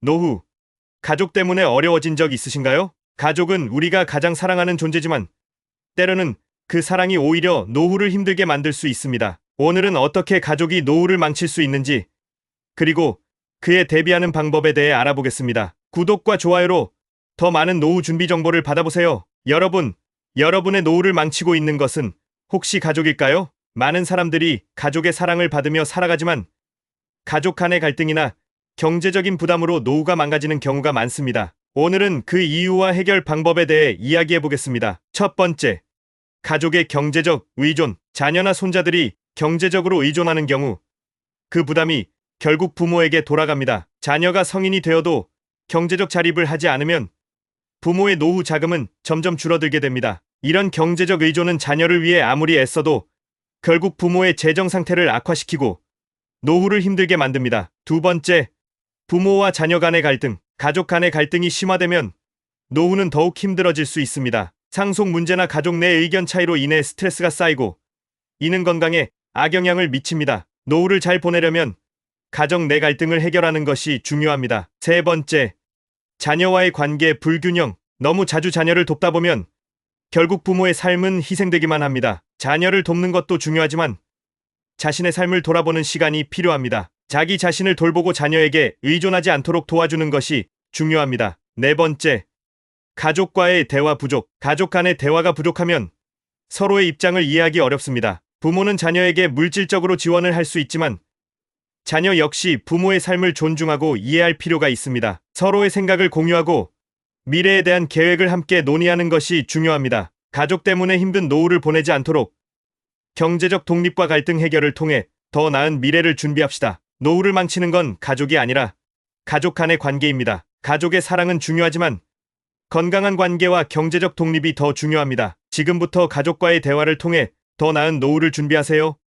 노후. 가족 때문에 어려워진 적 있으신가요? 가족은 우리가 가장 사랑하는 존재지만 때로는 그 사랑이 오히려 노후를 힘들게 만들 수 있습니다. 오늘은 어떻게 가족이 노후를 망칠 수 있는지 그리고 그에 대비하는 방법에 대해 알아보겠습니다. 구독과 좋아요로 더 많은 노후 준비 정보를 받아보세요. 여러분, 여러분의 노후를 망치고 있는 것은 혹시 가족일까요? 많은 사람들이 가족의 사랑을 받으며 살아가지만 가족 간의 갈등이나 경제적인 부담으로 노후가 망가지는 경우가 많습니다. 오늘은 그 이유와 해결 방법에 대해 이야기해 보겠습니다. 첫 번째, 가족의 경제적 의존, 자녀나 손자들이 경제적으로 의존하는 경우 그 부담이 결국 부모에게 돌아갑니다. 자녀가 성인이 되어도 경제적 자립을 하지 않으면 부모의 노후 자금은 점점 줄어들게 됩니다. 이런 경제적 의존은 자녀를 위해 아무리 애써도 결국 부모의 재정 상태를 악화시키고 노후를 힘들게 만듭니다. 두 번째, 부모와 자녀 간의 갈등, 가족 간의 갈등이 심화되면 노후는 더욱 힘들어질 수 있습니다. 상속 문제나 가족 내 의견 차이로 인해 스트레스가 쌓이고 이는 건강에 악영향을 미칩니다. 노후를 잘 보내려면 가정 내 갈등을 해결하는 것이 중요합니다. 세 번째, 자녀와의 관계 불균형. 너무 자주 자녀를 돕다 보면 결국 부모의 삶은 희생되기만 합니다. 자녀를 돕는 것도 중요하지만 자신의 삶을 돌아보는 시간이 필요합니다. 자기 자신을 돌보고 자녀에게 의존하지 않도록 도와주는 것이 중요합니다. 네 번째, 가족과의 대화 부족. 가족 간의 대화가 부족하면 서로의 입장을 이해하기 어렵습니다. 부모는 자녀에게 물질적으로 지원을 할 수 있지만 자녀 역시 부모의 삶을 존중하고 이해할 필요가 있습니다. 서로의 생각을 공유하고 미래에 대한 계획을 함께 논의하는 것이 중요합니다. 가족 때문에 힘든 노후를 보내지 않도록 경제적 독립과 갈등 해결을 통해 더 나은 미래를 준비합시다. 노후를 망치는 건 가족이 아니라 가족 간의 관계입니다. 가족의 사랑은 중요하지만 건강한 관계와 경제적 독립이 더 중요합니다. 지금부터 가족과의 대화를 통해 더 나은 노후를 준비하세요.